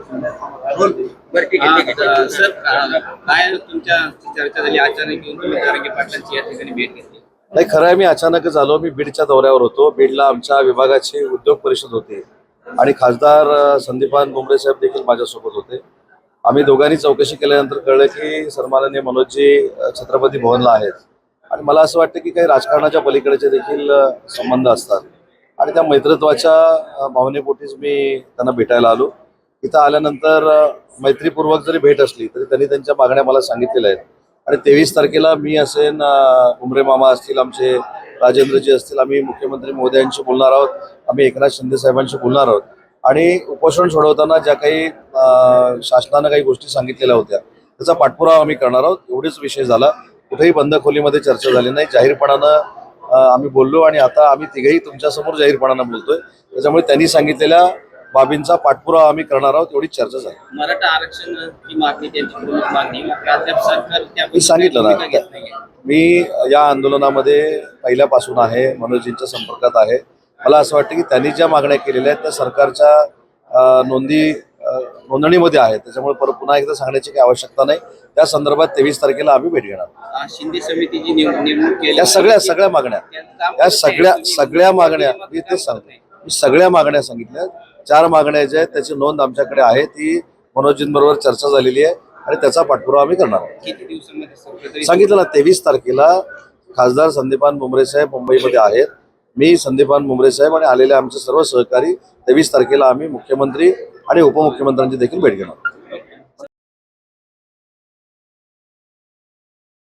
बरं ठीक आहे ठीक आहे. आ, सर का- काय तुमच्या चर्चा झाली? अचानक येऊन तुम्ही पाटलांची या ठिकाणी भेट घेतली. नाही खरं आहे मी अचानकच आलो. मी बीडच्या दौऱ्यावर होतो. बीडला आमच्या विभागाची उद्योग परिषद होती. आणि खासदार संदीपान भुमरे साहेब देखील माझ्यासोबत होते. आम्ही दोघांनी चौकशी केल्यानंतर कळलं की सन्माननीय मनोजजी अ, छत्रपती भवनला आहेत. आणि मला असं वाटतं की काही राजकारणाच्या पलीकडेचे देखील संबंध असतात. आणि त्या मैत्रत्वाच्या भावनेपोटीच मी त्यांना भेटायला आलो. इथं आल्यानंतर मैत्रीपूर्वक जरी भेट असली तरी त्यांनी त्यांच्या मागण्या मला सांगितलेल्या आहेत. आणि तेवीस तारखेला मी असेन उमरे मामा असतील आमचे राजेंद्रजी असतील आम्ही मुख्यमंत्री मोदयांशी बोलणार आहोत. आम्ही एकनाथ शिंदे साहेबांशी बोलणार आहोत. आणि उपोषण सोडवताना ज्या काही शासनानं काही गोष्टी सांगितलेल्या होत्या त्याचा पाठपुरावा आम्ही करणार आहोत. एवढेच विषय झाला. कुठेही बंद खोलीमध्ये चर्चा झाली नाही. जाहीरपणानं आम्ही बोललो आणि आता आम्ही तिघेही तुमच्यासमोर जाहीरपणानं बोलतोय. त्याच्यामुळे त्यांनी सांगितलेल्या बाबींचा पाठपुरावा आम्ही करणार आहोत एवढीच चर्चा झाली. मराठा मी सांगितलं ना. मी या आंदोलनामध्ये पहिल्यापासून आहे मनोजींच्या संपर्कात आहे. मला असं वाटतं की त्यांनी ज्या मागण्या केलेल्या आहेत त्या सरकारच्या नोंदी नोंदणीमध्ये आहेत. त्याच्यामुळे परत पुन्हा एकदा सांगण्याची काही आवश्यकता नाही. त्या संदर्भात तेवीस तारखेला आम्ही भेट घेणार शिंदे समितीची नेम- नेमणूक केली. या सगळ्या सगळ्या मागण्या. या सगळ्या. सगळ्या मागण्या मग मी तेच सांगतो. सगळ्या मागण्या सांगितल्या. चार मागण्या ज्या आहेत त्याची नोंद आमच्याकडे आहे. ती मनोजींबरोबर चर्चा झालेली आहे आणि त्याचा पाठपुरावा आम्ही करणार आहोत. सांगितलं ना तेवीस तारखेला खासदार संदीपान मुंबरे साहेब मुंबईमध्ये आहेत. मी संदीपान मुंबरे साहेब आणि आलेले आमचे सर्व सहकारी तेवीस तारखेला आम्ही मुख्यमंत्री आणि उपमुख्यमंत्र्यांची देखील भेट घेणार आहोत.